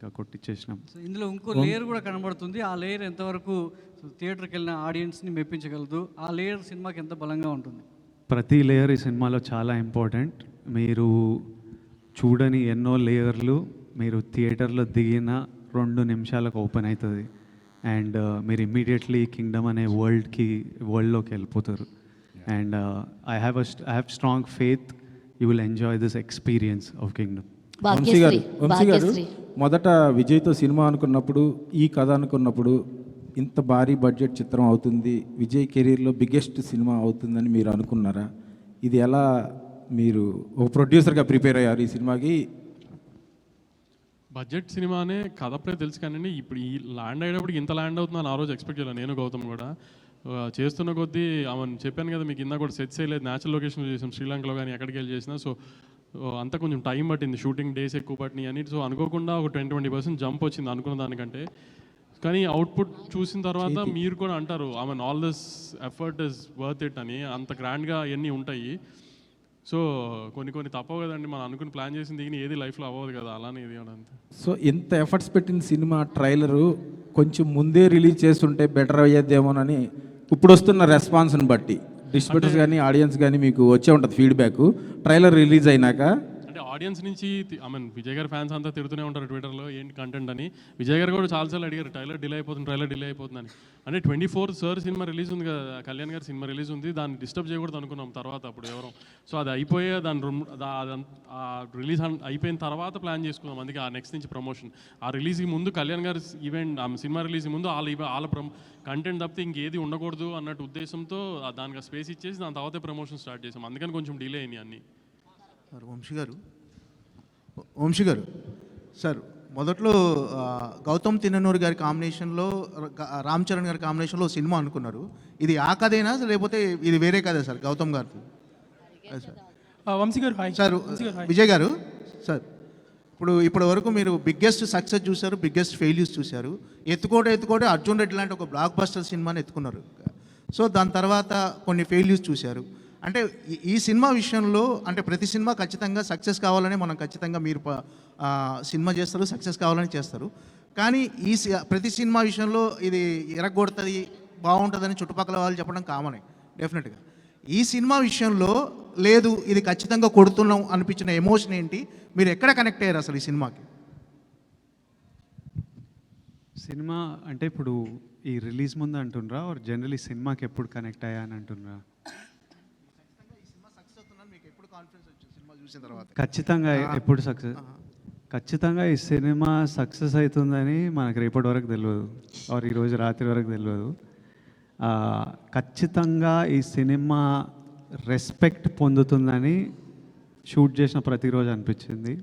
ఇంకా కొట్టించేసినాం సో ఇందులో ఇంకో లేయర్ కూడా కనబడుతుంది. ఆ లేయర్ ఎంతవరకు థియేటర్కి వెళ్ళిన ఆడియన్స్ని మెప్పించగలదు? ఆ లేయర్ సినిమాకి ఎంత బలంగా ఉంటుంది? ప్రతి లేయర్ ఈ సినిమాలో చాలా ఇంపార్టెంట్ మీరు చూడని ఎన్నో లేయర్లు మీరు థియేటర్లో దిగిన రెండు నిమిషాలకు ఓపెన్ అవుతుంది అండ్ మీరు ఇమ్మీడియట్లీ కింగ్డమ్ అనే వరల్డ్కి వరల్డ్లోకి వెళ్ళిపోతారు. And I have a I have strong faith you will enjoy this experience of Kingdom Vamsi garu మొదట విజయ్తో సినిమా అనుకున్నప్పుడు ఈ కథ అనుకున్నప్పుడు ఇంత భారీ బడ్జెట్ చిత్రం అవుతుంది. విజయ్ కెరీర్లో బిగ్గెస్ట్ సినిమా అవుతుందని మీరు అనుకున్నారా? ఇది ఎలా మీరు ఒక ప్రొడ్యూసర్గా ప్రిపేర్ అయ్యారు ఈ సినిమాకి? బడ్జెట్ సినిమానే కథ అప్పుడే తెలుసు కానీ ఇప్పుడు ఈ ల్యాండ్ అయ్యేటప్పుడు ఇంత ల్యాండ్ అవుతుందని ఆ రోజు ఎక్స్పెక్ట్ చేయలేదు. నేను గౌతమ్ కూడా. చేస్తున్న కొద్దీ ఆమెను చెప్పాను కదా మీకు ఇందా కూడా సెట్ చేయలేదు. న్యాచురల్ లొకేషన్ చేసాం. శ్రీలంకలో కానీ ఎక్కడికి వెళ్ళి చేసినా. సో అంతా కొంచెం టైం పట్టింది షూటింగ్ డేస్ ఎక్కువ పట్టినాయి అని. సో అనుకోకుండా ఒక ట్వంటీ ట్వంటీ పర్సెంట్ జంప్ వచ్చింది అనుకున్న దానికంటే. కానీ అవుట్పుట్ చూసిన తర్వాత మీరు కూడా అంటారు ఆమె all this effort is worth it అని. అంత గ్రాండ్గా అవన్నీ ఉంటాయి. సో కొన్ని కొన్ని తప్పవు కదండి. మనం అనుకుని ప్లాన్ చేసింది దిగిన ఏది లైఫ్లో అవ్వదు కదా అలానే ఇది అంతే. సో ఇంత ఎఫర్ట్స్ పెట్టిన సినిమా ట్రైలరు కొంచెం ముందే రిలీజ్ చేస్తుంటే బెటర్ అయ్యేదేమోనని ఇప్పుడు వస్తున్న రెస్పాన్స్ని బట్టి. డిస్ట్రిబ్యూటర్స్ కానీ ఆడియన్స్ కానీ మీకు వచ్చే ఉంటుంది ఫీడ్బ్యాక్ ట్రైలర్ రిలీజ్ అయినాక అంటే ఆడియన్స్ నుంచి ఐ మీన్ విజయ్ గారి ఫ్యాన్స్ అంతా తిడుతూనే ఉంటారు ట్విట్టర్లో ఏంటి కంటెంట్ అని? విజయ్ గారు కూడా చాలాసార్లు అడిగారు ట్రైలర్ డిలే అయిపోతుంది ట్రైలర్ డిలే అయిపోతుందని. అంటే twenty four sir cinema release ఉంది కదా కళ్యాణ్ గారి సినిమా రిలీజ్ ఉంది దాన్ని డిస్టర్బ్ చేయకూడదు అనుకున్నాం తర్వాత అప్పుడు ఎవరు. సో అది అయిపోయే దాని ఆ రిలీజ్ అయిపోయిన తర్వాత ప్లాన్ చేసుకున్నాం అందుకే ఆ నెక్స్ట్ నుంచి ప్రమోషన్ ఆ రిలీజ్కి ముందు కళ్యాణ్ గారి ఈవెంట్ ఆ సినిమా రిలీజ్ ముందు వాళ్ళ వాళ్ళ ప్రమ్ కంటెంట్ తప్పితే ఇంకేది ఉండకూడదు అన్నట్టు ఉద్దేశంతో దానికి స్పేస్ ఇచ్చేసి దాని తర్వాతే ప్రమోషన్ స్టార్ట్ చేసాం. అందుకని కొంచెం డిలే అయినాయి అన్నీ. సార్ వంశీ గారు. వంశీ గారు సార్ మొదట్లో గౌతమ్ తిన్ననూరు గారి కాంబినేషన్లో ర- రామ్ చరణ్ గారి కాంబినేషన్లో సినిమా అనుకున్నారు. ఇది ఆ కథేనా లేకపోతే ఇది వేరే కథే సార్ గౌతమ్ గారిది? వంశీ గారు సార్ విజయ్ గారు సార్ ఇప్పుడు ఇప్పటి వరకు మీరు బిగ్గెస్ట్ సక్సెస్ చూశారు బిగ్గెస్ట్ ఫెయిల్యూస్ చూశారు. ఎత్తుకోట ఎత్తుకోట అర్జున్ రెడ్డి లాంటి ఒక బ్లాక్ బస్టర్ సినిమాని ఎత్తుకున్నారు. సో దాని తర్వాత కొన్ని ఫెయిల్యూస్ చూశారు. అంటే ఈ- సినిమా విషయంలో అంటే ప్రతి సినిమా ఖచ్చితంగా సక్సెస్ కావాలని మనం ఖచ్చితంగా మీరు సినిమా చేస్తారు సక్సెస్ కావాలని చేస్తారు. కానీ ఈ ప్రతి సినిమా విషయంలో ఇది ఎరగొడుతుంది బాగుంటుందని చుట్టుపక్కల వాళ్ళు చెప్పడం కామనే డెఫినెట్గా. ఈ సినిమా విషయంలో లేదు ఇది ఖచ్చితంగా కొడుతున్నాం అనిపించిన ఎమోషన్ ఏంటి? మీరు ఎక్కడ కనెక్ట్ అయ్యారు అసలు ఈ సినిమాకి? సినిమా అంటే ఇప్పుడు ఈ రిలీజ్ ముందు అంటుండ్రా? ఆర్ జనరలీ సినిమాకి ఎప్పుడు కనెక్ట్ అయ్యా అని అంటుండ్రా? చూసిన తర్వాత. ఖచ్చితంగా ఎప్పుడు సక్సెస్ ఖచ్చితంగా ఈ సినిమా సక్సెస్ అవుతుందని మనకు రేపటి వరకు తెలియదు. ఆర్ ఈరోజు రాత్రి వరకు తెలియదు. ఖచ్చితంగా ఈ సినిమా రెస్పెక్ట్ పొందుతుందని షూట్ చేసిన ప్రతిరోజు అనిపించింది.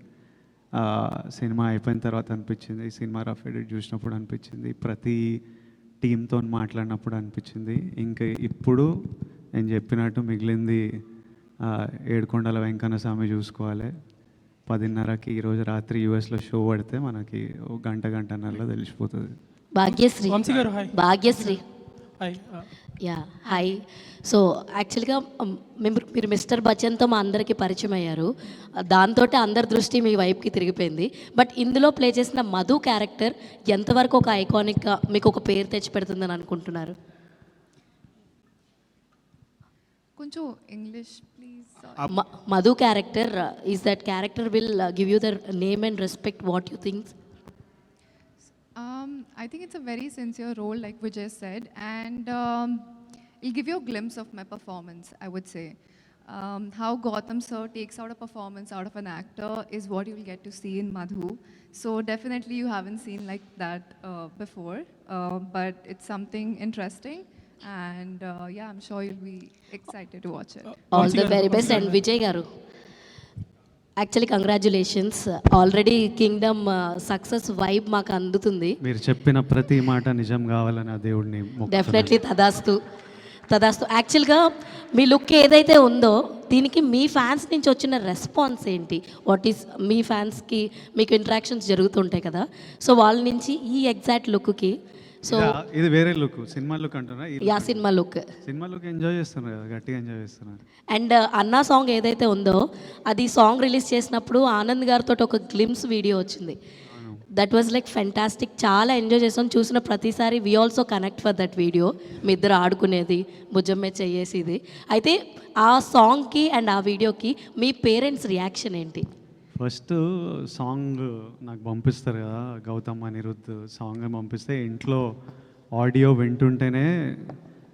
సినిమా అయిపోయిన తర్వాత అనిపించింది. సినిమా రఫ్ ఎడిట్ చూసినప్పుడు అనిపించింది. ప్రతి టీంతో మాట్లాడినప్పుడు అనిపించింది. ఇంకా ఇప్పుడు నేను చెప్పినట్టు మిగిలింది ఏడుకొండల వెంకన్న స్వామి చూసుకోవాలి. పదిన్నరకి ఈరోజు రాత్రి యూఎస్లో షో పడితే మనకి ఒక గంట గంటన్నరలో తెలిసిపోతుంది. Bhagyashri. Bhagyashri. Yeah hi. So యాక్చువల్గా మేము మీరు మిస్టర్ బచ్చన్తో మా అందరికీ పరిచయం అయ్యారు. దాంతో అందరి దృష్టి మీ వైపుకి తిరిగిపోయింది. బట్ ఇందులో ప్లే చేసిన మధు క్యారెక్టర్ ఎంతవరకు ఒక ఐకానిక్గా మీకు ఒక పేరు తెచ్చి పెడుతుందని అనుకుంటున్నారు? కొంచెం ఇంగ్లీష్ ప్లీజ్ మ- Madhu character is that character will give you the name and respect what you thinks um, I think it's a very sincere role, like Vijay said, and um, it'll give you a glimpse of my performance, I would say. Um, how Gotham sir takes out a performance out of an actor is what you'll get to see in Madhu. So definitely you haven't seen like that uh, before, uh, but it's something interesting, And uh, yeah, I'm sure you'll be excited to watch it. All the very best and Vijay garu actually congratulations already Kingdom success vibe uh, మాకు అందుతుంది. మీరు చెప్పిన ప్రతి మాట నిజం కావాలని ఆ దేవుడిని. డెఫినెట్లీ తదాస్తు తదాస్తు. యాక్చువల్గా మీ లుక్ ఏదైతే ఉందో దీనికి మీ ఫ్యాన్స్ నుంచి వచ్చిన రెస్పాన్స్ ఏంటి? వాట్ ఈస్ మీ ఫ్యాన్స్కి మీకు ఇంటరాక్షన్స్ జరుగుతుంటాయి కదా. సో వాళ్ళ నుంచి ఈ ఎగ్జాక్ట్ లుక్కి సో ఇదా? వేరే లుక్ సినిమా లుక్ అంటున్నా yeah cinema look cinema look enjoy చేస్తున్నారు కదా గట్టిగా ఎంజాయ్ చేస్తున్నారు. అండ్ అన్నా సాంగ్ ఏదైతే ఉందో అది సాంగ్ రిలీజ్ చేసినప్పుడు ఆనంద్ గారితో ఒక గ్లిమ్స్ వీడియో వచ్చింది. దట్ వాజ్ లైక్ ఫెంటాస్టిక్ చాలా ఎంజాయ్ చేసాం. చూసిన ప్రతిసారి we also connect for that video మీ ఇద్దరు ఆడుకునేది భుజమ్మే చెయ్యేసిది అయితే ఆ సాంగ్కి అండ్ ఆ వీడియోకి మీ పేరెంట్స్ రియాక్షన్ ఏంటి? ఫస్ట్ సాంగ్ నాకు పంపిస్తారు కదా గౌతమ్ అనిరుద్ధ్ సాంగ్ పంపిస్తే ఇంట్లో ఆడియో వింటుంటేనే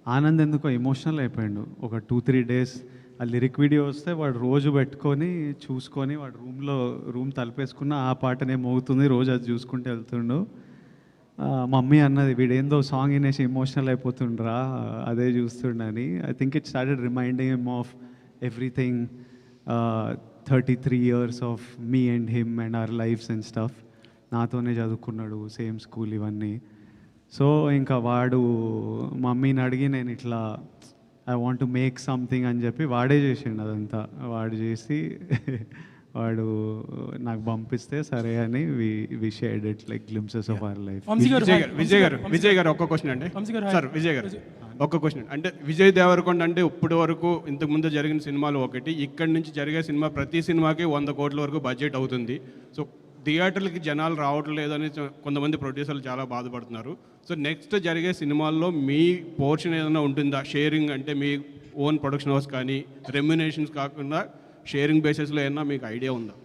ఆనంద్ ఎందుకో ఎమోషనల్ అయిపోయాడు. ఒక టూ త్రీ డేస్ ఆ లిరిక్ వీడియో వస్తే వాడు రోజు పెట్టుకొని చూసుకొని వాడు రూమ్లో రూమ్ తలపేసుకున్న ఆ పాటనే మోగుతుంది రోజు అది చూసుకుంటూ వెళ్తుండు. మమ్మీ అన్నది వీడేందో సాంగ్ వినేసి ఎమోషనల్ అయిపోతుండ్రా అదే చూస్తుండని. I think it started reminding him of everything thirty three years of me and him and our lives and stuff నాతోనే చదువుకున్నాడు సేమ్ స్కూల్ ఇవన్నీ. సో ఇంకా వాడు మమ్మీని అడిగి నేను ఇట్లా I want to make something అని చెప్పి వాడే చేసిండు అదంతా. వాడు చేసి వాడు నాకు పంపిస్తే సరే అని we we shared it like glimpses of our life Vijay. Garu Vijay garu Vijay గారు ఒక్క క్వశ్చన్ అండి. సార్ విజయ్ గారు. ఒక్క క్వశ్చన్ అంటే విజయ్ దేవరకొండ అంటే ఇప్పటి వరకు ఇంతకు ముందు జరిగిన సినిమాలు ఒకటి ఇక్కడి నుంచి జరిగే సినిమా ప్రతి సినిమాకి వంద కోట్ల వరకు బడ్జెట్ అవుతుంది. సో థియేటర్లకి జనాలు రావటం లేదని కొంతమంది ప్రొడ్యూసర్లు చాలా బాధపడుతున్నారు. సో నెక్స్ట్ జరిగే సినిమాల్లో మీ పోర్షన్ ఏదైనా ఉంటుందా? షేరింగ్ అంటే మీ ఓన్ ప్రొడక్షన్ హౌస్ కానీ రెమ్యునేషన్స్ కాకుండా షేరింగ్ బేసిస్లో ఏమన్నా మీకు ఐడియా ఉందా?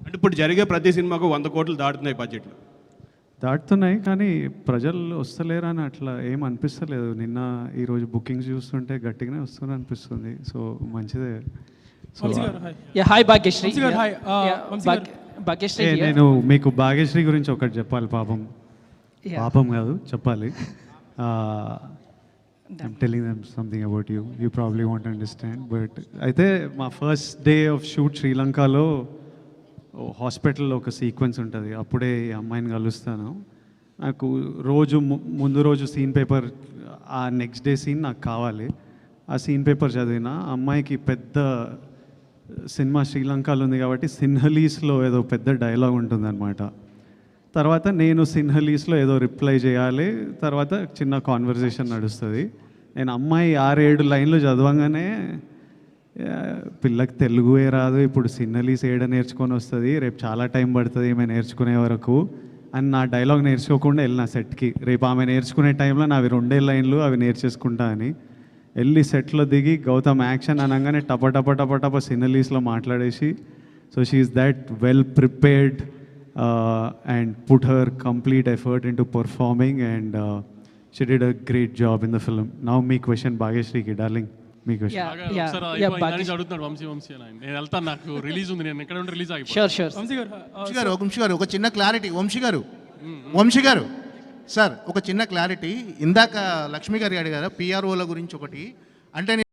అంటే ఇప్పుడు జరిగే ప్రతి సినిమాకు వంద కోట్లు దాటుతున్నాయి బడ్జెట్లో దాటుతున్నాయి కానీ ప్రజలు వస్తలేరు అని అట్లా ఏం అనిపిస్తలేదు. నిన్న ఈరోజు బుకింగ్స్ చూస్తుంటే గట్టిగానే వస్తుంది అనిపిస్తుంది. సో మంచిదే. Yeah, hi. Uh. నేను మీకు భాగ్యశ్రీ గురించి ఒకటి చెప్పాలి పాపం. పాపం కాదు చెప్పాలి. I'm telling them something about you you probably want understand but అయితే మా ఫస్ట్ డే ఆఫ్ షూట్ శ్రీలంకలో హాస్పిటల్లో ఒక సీక్వెన్స్ ఉంటుంది. అప్పుడే ఈ అమ్మాయిని కలుస్తాను. నాకు రోజు ము- ముందు రోజు సీన్ పేపర్ ఆ నెక్స్ట్ డే సీన్ నాకు కావాలి. ఆ సీన్ పేపర్ చదివిన అమ్మాయికి పెద్ద సినిమా శ్రీలంకలో ఉంది కాబట్టి సిన్హలీస్లో ఏదో పెద్ద డైలాగ్ ఉంటుందన్నమాట. తర్వాత నేను సిన్హలీస్లో ఏదో రిప్లై చేయాలి. తర్వాత చిన్న కాన్వర్జేషన్ నడుస్తుంది. నేను అమ్మాయి ఆరేడు లైన్లు చదవంగానే పిల్లకి తెలుగువే రాదు. ఇప్పుడు సిన్నలీస్ ఏడ నేర్చుకొని వస్తుంది. రేపు చాలా టైం పడుతుంది ఈమె నేర్చుకునే వరకు. అని నా డైలాగ్ నేర్చుకోకుండా వెళ్ళిన సెట్కి. రేపు ఆమె నేర్చుకునే టైంలో నావి రెండే లైన్లు అవి నేర్చేసుకుంటా అని. వెళ్ళి సెట్లో దిగి గౌతమ్ యాక్షన్ అనగానే టప టప టప టప సిన్నలీస్లో మాట్లాడేసి so she is that well prepared and put her complete effort in to performing and she did a great job in the film now me question భాగ్యశ్రీకి డార్లింగ్ మీ గారు వంశీ గారు ఒక చిన్న క్లారిటీ వంశీ గారు వంశీ గారు సార్ ఒక చిన్న క్లారిటీ ఇందాక లక్ష్మి గారు అడిగారు పిఆర్ఓల గురించి ఒకటి. అంటే